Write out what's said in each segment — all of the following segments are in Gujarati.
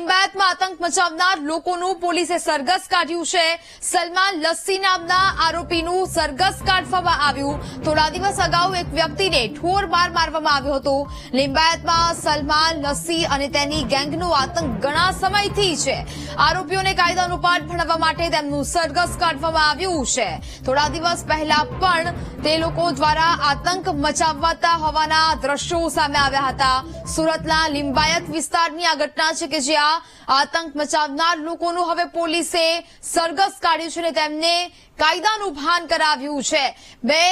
લિંબાયતમાં આતંક મચાવનાર લોકોનું પોલીસે સરઘસ કાઢ્યું છે. સલમાન લસ્સી નામના આરોપીનું સરઘસ કાઢવામાં આવ્યું. થોડા દિવસ અગાઉ એક વ્યક્તિને ઠોર માર મારવામાં આવ્યો હતો. લિંબાયતમાં સલમાન લસ્સી અને તેની ગેંગનો આતંક ઘણા સમયથી છે. આરોપીઓને કાયદાનું પાઠ ભણાવવા માટે તેમનું સરઘસ કાઢવામાં આવ્યું છે. થોડા દિવસ પહેલા પણ તે લોકો દ્વારા આતંક મચાવતા હોવાના દ્રશ્યો સામે આવ્યા હતા. સુરતના લિંબાયત વિસ્તારની આ ઘટના છે કે જ્યાં આતંક મચાવનાર લોકોનું હવે પોલીસે સરઘસ કાઢ્યું છે અને તેમને કાયદાનું ભાન કરાવ્યું છે. બે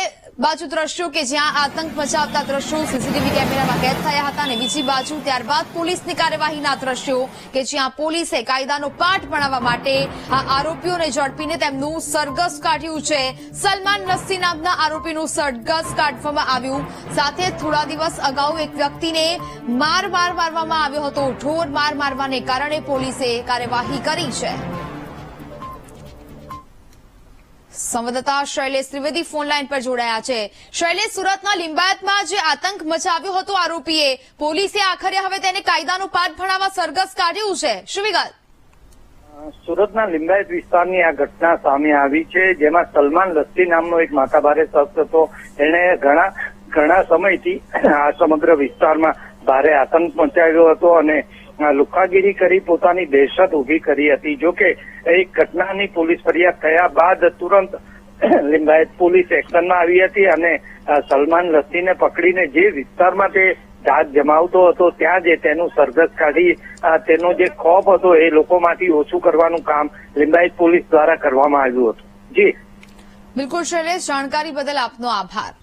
બાજુ દ્રશ્યો કે જ્યાં આતંક મચાવતા દ્રશ્યો સીસીટીવી કેમેરામાં કેદ થયા હતા અને બીજી બાજુ ત્યારબાદ પોલીસની કાર્યવાહીના દ્રશ્યો કે જ્યાં પોલીસે કાયદાનો પાઠ ભણાવવા માટે આ આરોપીઓને ઝડપીને તેમનું સરઘસ કાઢ્યું છે. સલમાન લસ્સી નામના આરોપીનું સરઘસ કાઢવામાં આવ્યું. સાથે થોડા દિવસ અગાઉ એક વ્યક્તિને માર માર મારવામાં આવ્યો હતો. ઢોર માર મારવાને કારણે પોલીસે કાર્યવાહી કરી છે. સંવાદદાતા શૈલેષ ત્રિવેદી ફોન લાઈન પર જોડાયા છે. શૈલેષ, સુરતના લિંબાયતમાં જે આતંક મચાવ્યો હતો આરોપીએ, પોલીસે આખરે હવે તેને કાયદાનો પાઠ ભણાવવા સરઘસ કાઢ્યું છે. શું વિગત? સુરતના લિંબાયત વિસ્તારની આ ઘટના સામે આવી છે, જેમાં સલમાન લસ્સી નામનો એક માથાભારે શખ્સ હતો. એણે ઘણા ઘણા સમયથી આ સમગ્ર વિસ્તારમાં ભારે આતંક મચાવ્યો હતો અને લુખાગીરી કરી પોતાની દહેશત ઊભી કરી હતી. જોકે એક ઘટનાની પોલીસ ફરિયાદ થયા બાદ તુરંત લિંબાયત પોલીસ એક્શનમાં આવી હતી અને સલમાન લસ્સીને પકડીને જે વિસ્તારમાં તે ધાક જમાવતો હતો, ત્યાં જે તેનું સરઘસ કાઢી તેનો જે ખોફ હતો એ લોકોમાંથી ઓછું કરવાનું કામ લિંબાયત પોલીસ દ્વારા કરવામાં આવ્યું હતું. જી. બિલકુલ શૈલેષ, જાણકારી બદલ આપનો આભાર.